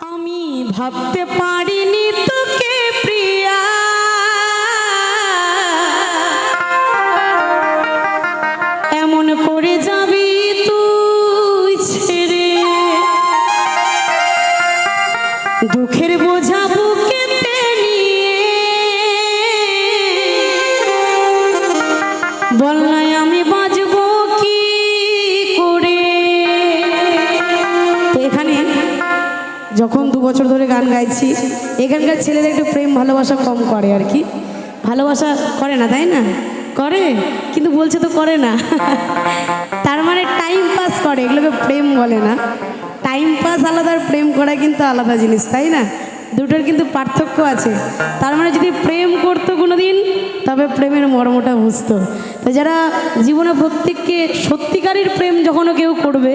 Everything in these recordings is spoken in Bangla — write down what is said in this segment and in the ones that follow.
আমি ভাবতে পারিনি তোকে, প্রিয়া। এমন করে যাবি তুই ছেড়ে। দুঃখের বোঝা নিয়ে। বল নাই আমি বাজবো যখন দু বছর ধরে গান গাইছি এখানকার ছেলেরা একটু প্রেম, ভালোবাসা কম করে আর কি। ভালোবাসা করে না, তাই না? করে, কিন্তু বলছে তো করে না। তার মানে টাইম পাস করে, এগুলোকে প্রেম বলে না। টাইম পাস আলাদা, আর প্রেম করা কিন্তু আলাদা জিনিস, তাই না? দুটোর কিন্তু পার্থক্য আছে। তার মানে যদি প্রেম করতো কোনো দিন তবে প্রেমের মর্মটা বুঝতো। তো যারা জীবনে প্রত্যেককে সত্যিকারের প্রেম যখনও কেউ করবে,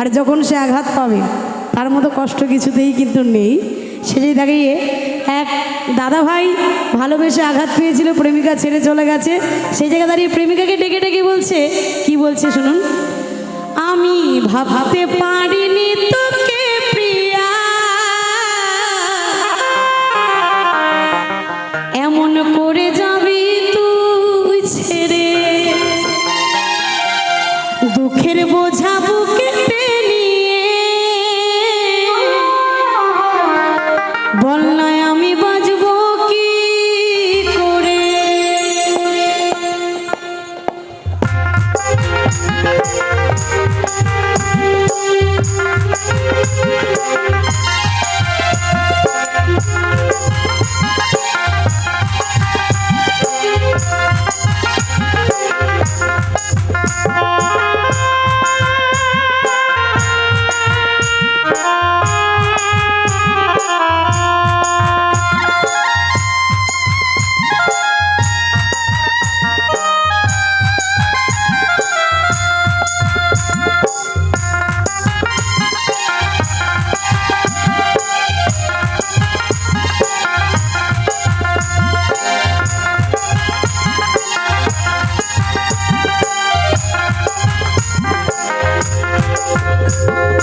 আর যখন সে আঘাত পাবে তার মতো কষ্ট কিছুতেই কিন্তু নেই। সেটাই দাঁড়িয়ে এক দাদা ভাই ভালোবেসে আঘাত পেয়েছিল, প্রেমিকা ছেড়ে চলে গেছে, সেই জায়গায় দাঁড়িয়ে প্রেমিকাকে ডেকে ডেকে বলছে, কি বলছে শুনুন? আমি ভাবতে পারিনি তোকে, প্রিয়া। এমন করে যাবি তুই ছেড়ে। দুঃখের বোঝা বুকেতে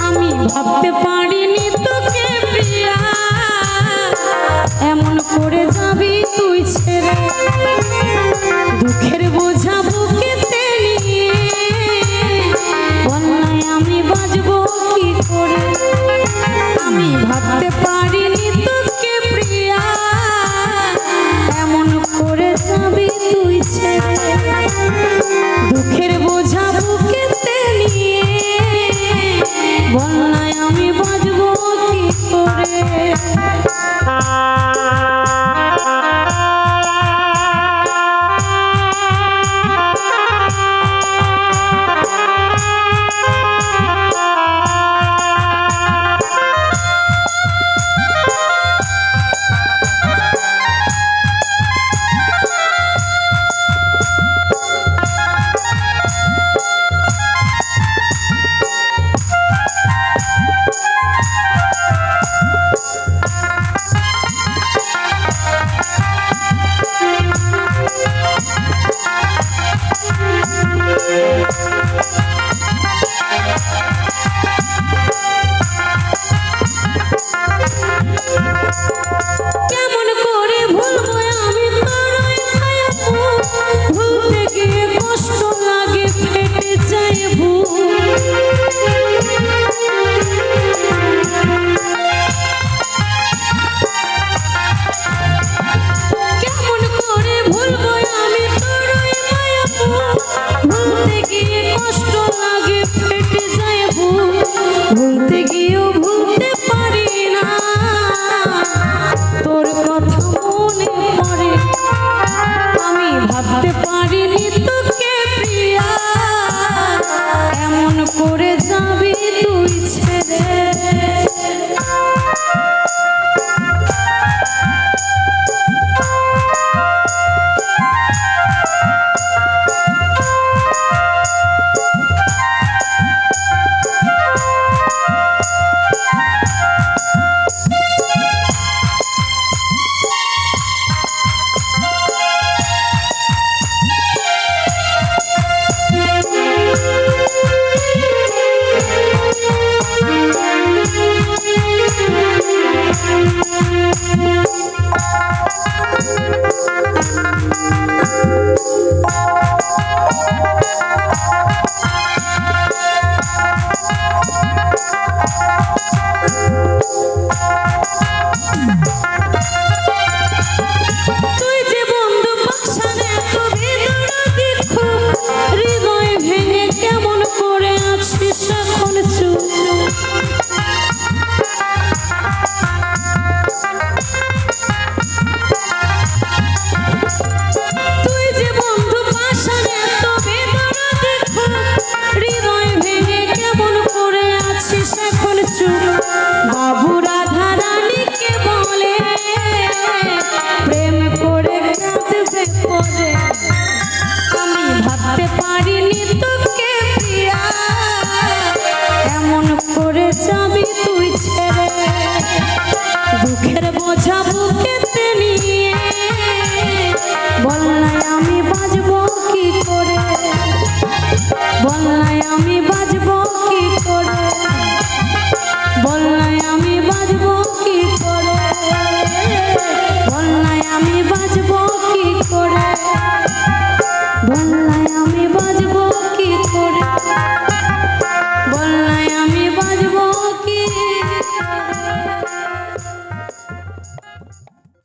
আমি ভাবতে পারিনি